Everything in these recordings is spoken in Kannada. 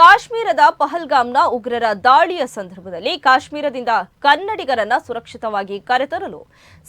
ಕಾಶ್ಮೀರ ಕಾಶ್ಮೀರದ ಪಹಲ್ಗಾಮ್ನ ಉಗ್ರರ ದಾಳಿಯ ಸಂದರ್ಭದಲ್ಲಿ ಕಾಶ್ಮೀರದಿಂದ ಕನ್ನಡಿಗರನ್ನ ಸುರಕ್ಷಿತವಾಗಿ ಕರೆತರಲು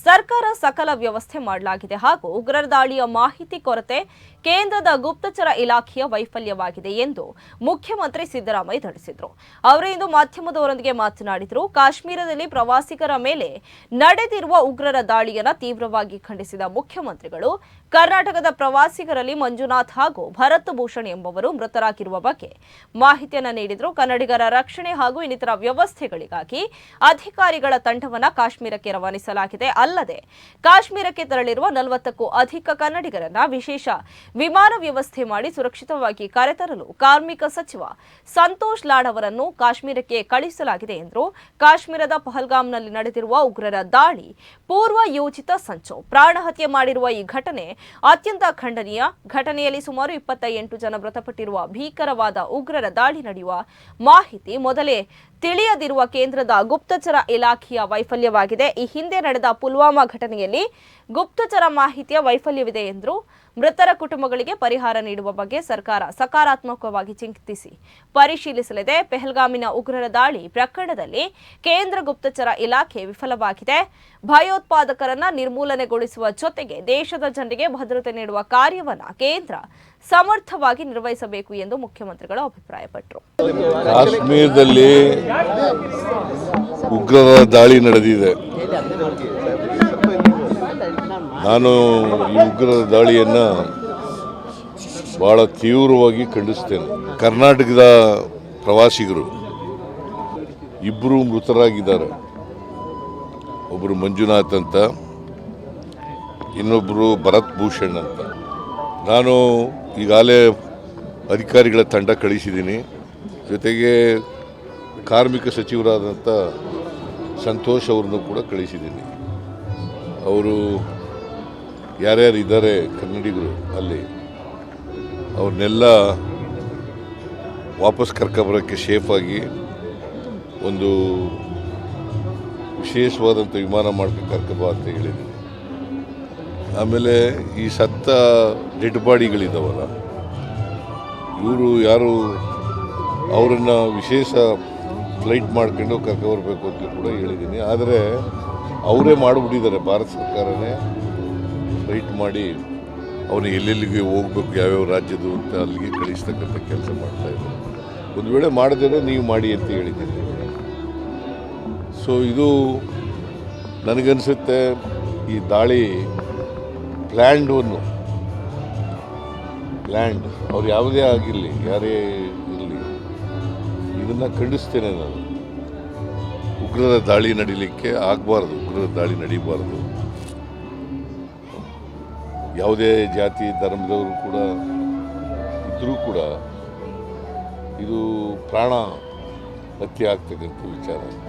ಸರ್ಕಾರ ಸಕಲ ವ್ಯವಸ್ಥೆ ಮಾಡಲಾಗಿದೆ ಹಾಗೂ ಉಗ್ರರ ದಾಳಿಯ ಮಾಹಿತಿ ಕೊರತೆ ಕೇಂದ್ರದ ಗುಪ್ತಚರ ಇಲಾಖೆಯ ವೈಫಲ್ಯವಾಗಿದೆ ಎಂದು ಮುಖ್ಯಮಂತ್ರಿ ಸಿದ್ದರಾಮಯ್ಯ ತಿಳಿಸಿದರು. ಅವರು ಇಂದು ಮಾಧ್ಯಮದವರೊಂದಿಗೆ ಮಾತನಾಡಿದರು. ಕಾಶ್ಮೀರದಲ್ಲಿ ಪ್ರವಾಸಿಗರ ಮೇಲೆ ನಡೆದಿರುವ ಉಗ್ರರ ದಾಳಿಯನ್ನು ತೀವ್ರವಾಗಿ ಖಂಡಿಸಿದ ಮುಖ್ಯಮಂತ್ರಿಗಳು, ಕರ್ನಾಟಕದ ಪ್ರವಾಸಿಗರಲ್ಲಿ ಮಂಜುನಾಥ್ ಹಾಗೂ ಭರತ್ ಭೂಷಣ್ ಎಂಬವರು ಮೃತರಾಗಿರುವ ಬಗ್ಗೆ ಮಾಹಿತಿಯನ್ನ ನೀಡಿದ್ರು. ಕನ್ನಡಿಗರ ರಕ್ಷಣೆ ಹಾಗೂ ಇನ್ನಿತರ ವ್ಯವಸ್ಥೆಗಳಿಗಾಗಿ ಅಧಿಕಾರಿಗಳ ತಂಡವನ್ನ ಕಾಶ್ಮೀರಕ್ಕೆ ರವಾನಿಸಲಾಗಿದೆ. ಅಲ್ಲದೆ ಕಾಶ್ಮೀರಕ್ಕೆ ತೆರಳಿರುವ ನಲವತ್ತಕ್ಕೂ ಅಧಿಕ ಕನ್ನಡಿಗರನ್ನ ವಿಶೇಷ ವಿಮಾನ ವ್ಯವಸ್ಥೆ ಮಾಡಿ ಸುರಕ್ಷಿತವಾಗಿ ಕರೆತರಲು ಕಾರ್ಮಿಕ ಸಚಿವ ಸಂತೋಷ್ ಲಾಡ್ ಅವರನ್ನು ಕಾಶ್ಮೀರಕ್ಕೆ ಕಳುಹಿಸಲಾಗಿದೆ ಎಂದರು ಕಾಶ್ಮೀರದ ಪಹಲ್ಗಾಮ್ನಲ್ಲಿ ನಡೆದಿರುವ ಉಗ್ರರ ದಾಳಿ ಪೂರ್ವ ಯೋಜಿತ ಸಂಚು ಪ್ರಾಣಹತ್ಯೆ ಮಾಡಿರುವ ಈ ಘಟನೆ ಅತ್ಯಂತ ಖಂಡನೀಯ. ಘಟನೆಯಲ್ಲಿ ಸುಮಾರು ಇಪ್ಪತ್ತ ಎಂಟು ಜನ ಮೃತಪಟ್ಟಿರುವ ಭೀಕರವಾದ ಉಗ್ರರ ದಾಳಿ ನಡೆಯುವ ಮಾಹಿತಿ ಮೊದಲೇ ತಿಳಿಯದಿರುವ ಕೇಂದ್ರದ ಗುಪ್ತಚರ ಇಲಾಖೆಯ ವೈಫಲ್ಯವಾಗಿದೆ. ಈ ಹಿಂದೆ ನಡೆದ ಪುಲ್ವಾಮಾ ಘಟನೆಯಲ್ಲಿ ಗುಪ್ತಚರ ಮಾಹಿತಿಯ ವೈಫಲ್ಯವಿದೆ ಎಂದರು ಮೃತರ ಕುಟುಂಬಗಳಿಗೆ ಪರಿಹಾರ ನೀಡುವ ಬಗ್ಗೆ ಸರ್ಕಾರ ಸಕಾರಾತ್ಮಕವಾಗಿ ಚಿಂತಿಸಿ ಪರಿಶೀಲಿಸಲಿದೆ. ಪೆಹಲ್ಗಾಮಿನ ಉಗ್ರರ ದಾಳಿ ಪ್ರಕರಣದಲ್ಲಿ ಕೇಂದ್ರ ಗುಪ್ತಚರ ಇಲಾಖೆ ವಿಫಲವಾಗಿದೆ. ಭಯೋತ್ಪಾದಕರನ್ನ ನಿರ್ಮೂಲನೆಗೊಳಿಸುವ ಜೊತೆಗೆ ದೇಶದ ಜನರಿಗೆ ಭದ್ರತೆ ನೀಡುವ ಕಾರ್ಯವನ್ನ ಕೇಂದ್ರ ಸಮರ್ಥವಾಗಿ ನಿರ್ವಹಿಸಬೇಕು ಎಂದು ಮುಖ್ಯಮಂತ್ರಿಗಳು ಅಭಿಪ್ರಾಯಪಟ್ಟರು. ಉಗ್ರರ ದಾಳಿ ನಡೆದಿದೆ. ನಾನು ಈ ಉಗ್ರರ ದಾಳಿಯನ್ನು ಬಹಳ ತೀವ್ರವಾಗಿ ಖಂಡಿಸ್ತೇನೆ. ಕರ್ನಾಟಕದ ಪ್ರವಾಸಿಗರು ಇಬ್ಬರು ಮೃತರಾಗಿದ್ದಾರೆ. ಒಬ್ಬರು ಮಂಜುನಾಥ್ ಅಂತ ಇನ್ನೊಬ್ಬರು ಭರತ್ ಭೂಷಣ್ ಅಂತ. ನಾನು ಈಗಾಗಲೇ ಅಧಿಕಾರಿಗಳ ತಂಡ ಕಳಿಸಿದ್ದೀನಿ. ಜೊತೆಗೆ ಕಾರ್ಮಿಕ ಸಚಿವರಾದಂಥ ಸಂತೋಷ್ ಅವ್ರನ್ನೂ ಕೂಡ ಕಳಿಸಿದ್ದೀನಿ. ಅವರು ಯಾರ್ಯಾರು ಇದ್ದಾರೆ ಕನ್ನಡಿಗರು ಅಲ್ಲಿ, ಅವ್ರನ್ನೆಲ್ಲ ವಾಪಸ್ ಕರ್ಕೊಬರೋಕ್ಕೆ ಸೇಫಾಗಿ ಒಂದು ವಿಶೇಷವಾದಂಥ ವಿಮಾನ ಮಾಡ್ಕೊಂಡು ಕರ್ಕೊಬ ಅಂತ ಹೇಳಿದ್ದೀನಿ. ಆಮೇಲೆ ಈ ಸತ್ತ ಡೆಡ್ ಬಾಡಿಗಳಿದ್ದಾವಲ್ಲ ಇವರು ಯಾರು, ಅವರನ್ನು ವಿಶೇಷ ಫ್ಲೈಟ್ ಮಾಡ್ಕೊಂಡು ಕರ್ಕೊಬರ್ಬೇಕು ಅಂತ ಕೂಡ ಹೇಳಿದ್ದೀನಿ. ಆದರೆ ಅವರೇ ಮಾಡಿಬಿಟ್ಟಿದ್ದಾರೆ. ಭಾರತ ಸರ್ಕಾರನೇ ಫ್ಲೈಟ್ ಮಾಡಿ ಅವನು ಎಲ್ಲೆಲ್ಲಿಗೆ ಹೋಗ್ಬೇಕು, ಯಾವ್ಯಾವ ರಾಜ್ಯದ್ದು ಅಂತ ಅಲ್ಲಿಗೆ ಕಳಿಸ್ತಕ್ಕಂಥ ಕೆಲಸ ಮಾಡ್ತಾ ಇದ್ದಾರೆ. ಒಂದು ವೇಳೆ ಮಾಡಿದ್ರೆ ನೀವು ಮಾಡಿ ಅಂತ ಹೇಳಿದ್ದೀನಿ. ಸೊ ಇದು ನನಗನ್ಸುತ್ತೆ, ಈ ದಾಳಿ ಪ್ಲ್ಯಾಂಡ್ ಒಂದು. ಪ್ಲ್ಯಾಂಡ್ ಅವ್ರು ಯಾವುದೇ ಆಗಿರಲಿ, ಯಾರೇ ಇದನ್ನು ಖಂಡಿಸ್ತೇನೆ ನಾನು. ಉಗ್ರರ ದಾಳಿ ನಡೀಲಿಕ್ಕೆ ಆಗಬಾರ್ದು, ಉಗ್ರರ ದಾಳಿ ನಡೀಬಾರ್ದು. ಯಾವುದೇ ಜಾತಿ, ಧರ್ಮದವರು ಕೂಡ ಇದ್ದರೂ ಕೂಡ ಇದು ಪ್ರಾಣ ಹತ್ಯೆ ಆಗ್ತಕ್ಕಂಥ ವಿಚಾರ.